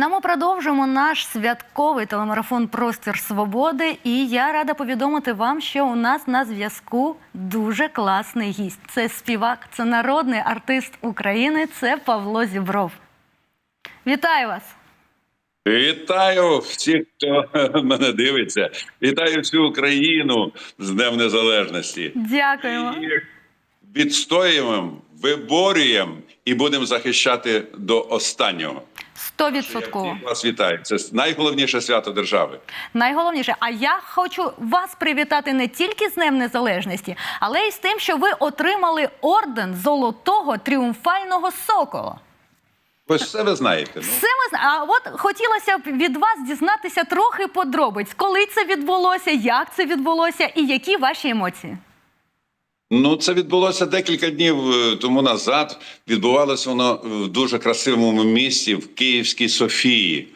Ну, Ми продовжуємо наш святковий телемарафон Простір Свободи. І я рада повідомити вам, що у нас на зв'язку дуже класний гість. Це співак, це народний артист України, це Павло Зібров. Вітаю вас! Вітаю всіх, хто мене дивиться. Вітаю всю Україну з Днем Незалежності. Дякуємо. І відстоюємо, виборюємо і будемо захищати до останнього. Стовідсотково. Я всіх вас вітаю. Це найголовніше свято держави. Найголовніше, а я хочу вас привітати не тільки з Днем Незалежності, але й з тим, що ви отримали орден Золотого тріумфального сокола. Ви ж все ви знаєте. Ну. Все ми зна- А от хотілося б від вас дізнатися трохи подробиць, коли це відбулося, як це відбулося і які ваші емоції. Ну, це відбулося декілька днів е, тому назад. Відбувалося воно в дуже красивому місті в Київській Софії.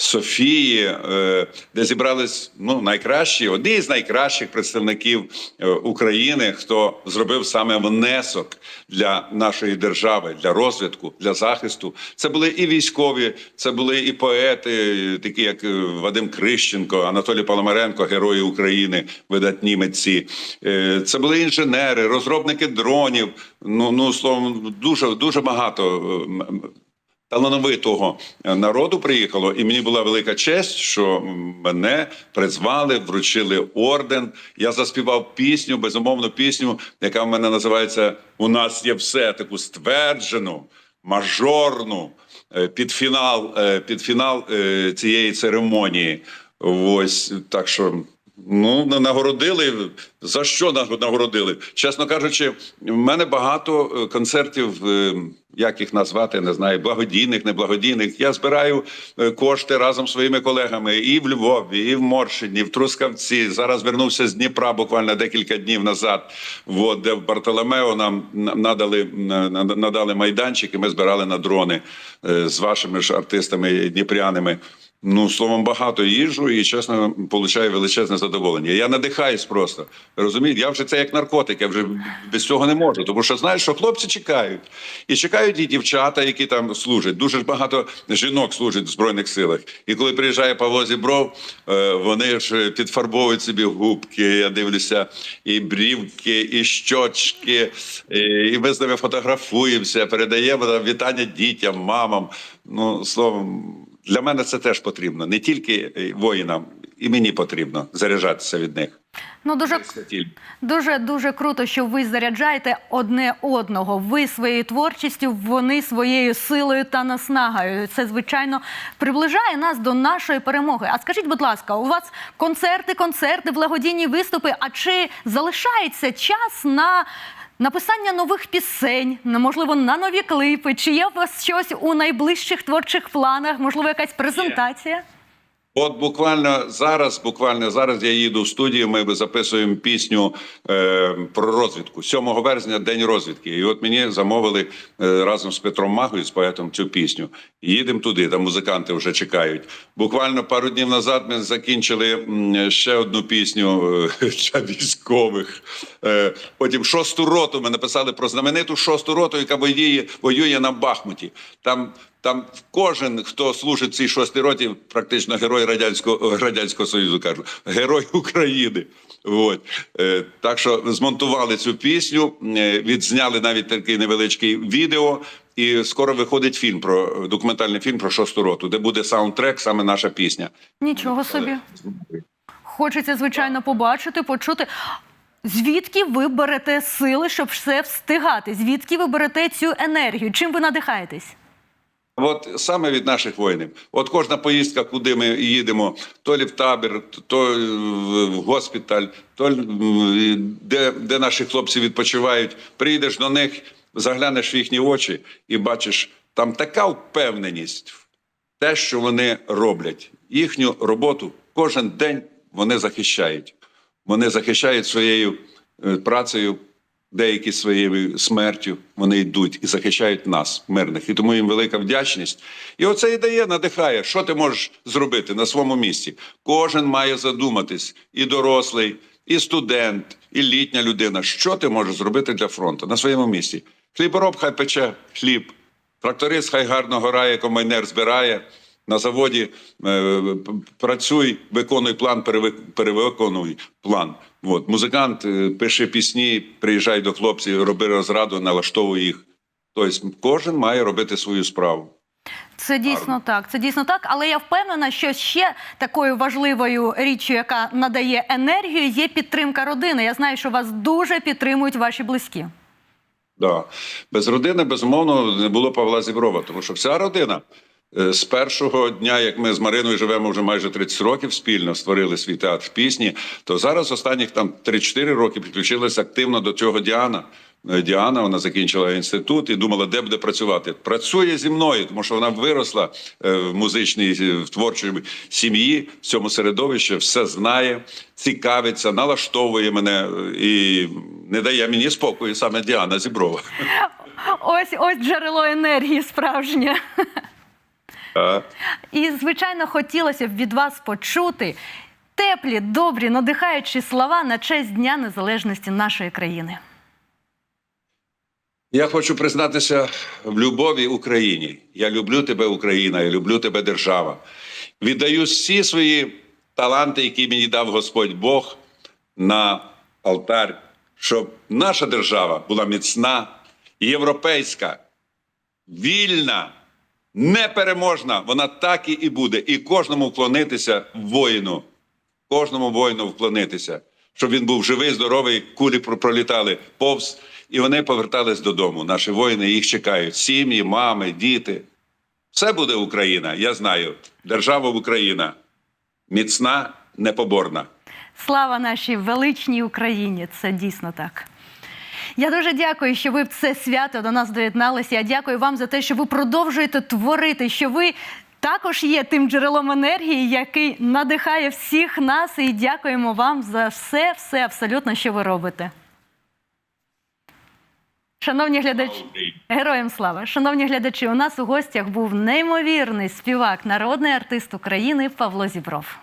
Софії, е, де зібрались ну найкращі, одні з найкращих представників е, України, хто зробив саме внесок для нашої держави, для розвитку, для захисту. Це були і військові, це були і поети, такі як е, Вадим Крищенко, Анатолій Пономаренко, герої України, видатні митці. Це були інженери, розробники дронів. Ну ну словом, дуже дуже багато. Е, талановитого народу приїхало, і мені була велика честь, що мене призвали, вручили орден. Я заспівав пісню, безумовну пісню, яка в мене називається У нас є все таку стверджену, мажорну е, під фінал, е, під фінал е, цієї церемонії. Ось так що. Ну, нагородили. За що наг- нагородили? Чесно кажучи, в мене багато е, концертів, е, як їх назвати, не знаю, благодійних, неблагодійних. Я збираю е, кошти разом з своїми колегами і в Львові, і в Моршині, в Трускавці. Зараз вернувся з Дніпра буквально декілька днів назад, от, де в Бартоломео нам надали, на- на- надали майданчик, і ми збирали на дрони з вашими ж артистами дніпряними. Ну, словом, багато їжу і чесно получаю величезне задоволення. Я надихаюсь просто. Розумієте, я вже це як наркотик, я вже без цього не можу. Тому що знаєш, що хлопці чекають. І чекають і дівчата, які там служать. Дуже багато жінок служать в Збройних силах. І коли приїжджає Павло Зібров, е, вони ж підфарбовують собі губки. Я дивлюся, і брівки, і щочки, і ми з ними фотографуємося, передаємо там вітання дітям, мамам. Ну, словом. Для мене це теж потрібно, не тільки е, воїнам, і мені потрібно заряджатися від них. Ну дуже Дуже дуже круто, що ви заряджаєте одне одного. Ви своєю творчістю, вони своєю силою та наснагою. Це звичайно приближає нас до нашої перемоги. А скажіть, будь ласка, у вас концерти, концерти, благодійні виступи. А чи залишається час на написання нових пісень, можливо на нові клипи? Чи є у вас щось у найближчих творчих планах? Можливо, якась презентація? От буквально зараз, буквально зараз я їду в студію. Ми записуємо пісню е, про розвідку. 7 березня день розвідки. І от мені замовили е, разом з Петром Магою, з поетом, цю пісню. Їдемо туди, там музиканти вже чекають. Буквально пару днів назад ми закінчили ще одну пісню е, для військових. Е, потім шосту роту ми написали про знамениту шосту роту, яка воює, воює на Бахмуті. Там там кожен, хто служить цій шостій роті, практично герой радянського радянського союзу, кажу, герой України. От е, так що змонтували цю пісню, е, відзняли навіть такий невеличкий відео. І скоро виходить фільм про документальний фільм про шосту роту, де буде саундтрек, саме наша пісня. Нічого собі. Хочеться, звичайно, побачити, почути. Звідки ви берете сили, щоб все встигати? Звідки ви берете цю енергію? Чим ви надихаєтесь? От саме від наших воїнів. От кожна поїздка, куди ми їдемо, то лі в табір, то в госпіталь, то де, де наші хлопці відпочивають. Приїдеш до них, заглянеш в їхні очі і бачиш, там така впевненість в те, що вони роблять. Їхню роботу кожен день вони захищають. Вони захищають своєю е, працею деякі своєю смертю вони йдуть і захищають нас, мирних. І тому їм велика вдячність. І оце і дає, надихає, що ти можеш зробити на своєму місці. Кожен має задуматись, і дорослий, і студент, і літня людина. Що ти можеш зробити для фронту на своєму місці? Хлібороб хай пече хліб, тракторист хай гарно горає, комайнер збирає. На заводі е, працюй, виконуй план, перевиконуй план. От. Музикант е, пише пісні, приїжджай до хлопців, роби розраду, налаштовуй їх. Тобто кожен має робити свою справу. Це дійсно так. Це дійсно так. Але я впевнена, що ще такою важливою річчю, яка надає енергію, є підтримка родини. Я знаю, що вас дуже підтримують ваші близькі. Да. Без родини, безумовно, не було Павла Зіброва, тому що вся родина з першого дня, як ми з Мариною живемо вже майже 30 років спільно, створили свій театр пісні, то зараз останніх там 3-4 роки підключилася активно до цього Діана. Е, Діана вона закінчила інститут і думала, де буде працювати. Працює зі мною, тому що вона виросла е, в музичній е, в творчій сім'ї, в цьому середовищі, все знає, цікавиться, налаштовує мене е, і не дає мені спокою саме Діана Зіброва. Ось ось джерело енергії справжнє. І, звичайно, хотілося б від вас почути теплі, добрі, надихаючі слова на честь Дня Незалежності нашої країни. Я хочу признатися в любові Україні. Я люблю тебе, Україна, я люблю тебе, держава. Віддаю всі свої таланти, які мені дав Господь Бог, на алтар, щоб наша держава була міцна, європейська, вільна, непереможна. Вона так і буде. І кожному вклонитися воїну, кожному воїну вклонитися, щоб він був живий, здоровий, кулі пролітали повз, і вони повертались додому. Наші воїни їх чекають. Сім'ї, мами, діти. Все буде Україна. Я знаю. Держава Україна міцна, непоборна. Слава нашій величній Україні! Це дійсно так. Я дуже дякую, що ви в це свято до нас доєдналися. Я дякую вам за те, що ви продовжуєте творити, що ви також є тим джерелом енергії, який надихає всіх нас. І дякуємо вам за все, все абсолютно, що ви робите. Шановні глядачі, героям слава! Шановні глядачі, у нас у гостях був неймовірний співак, народний артист України Павло Зібров.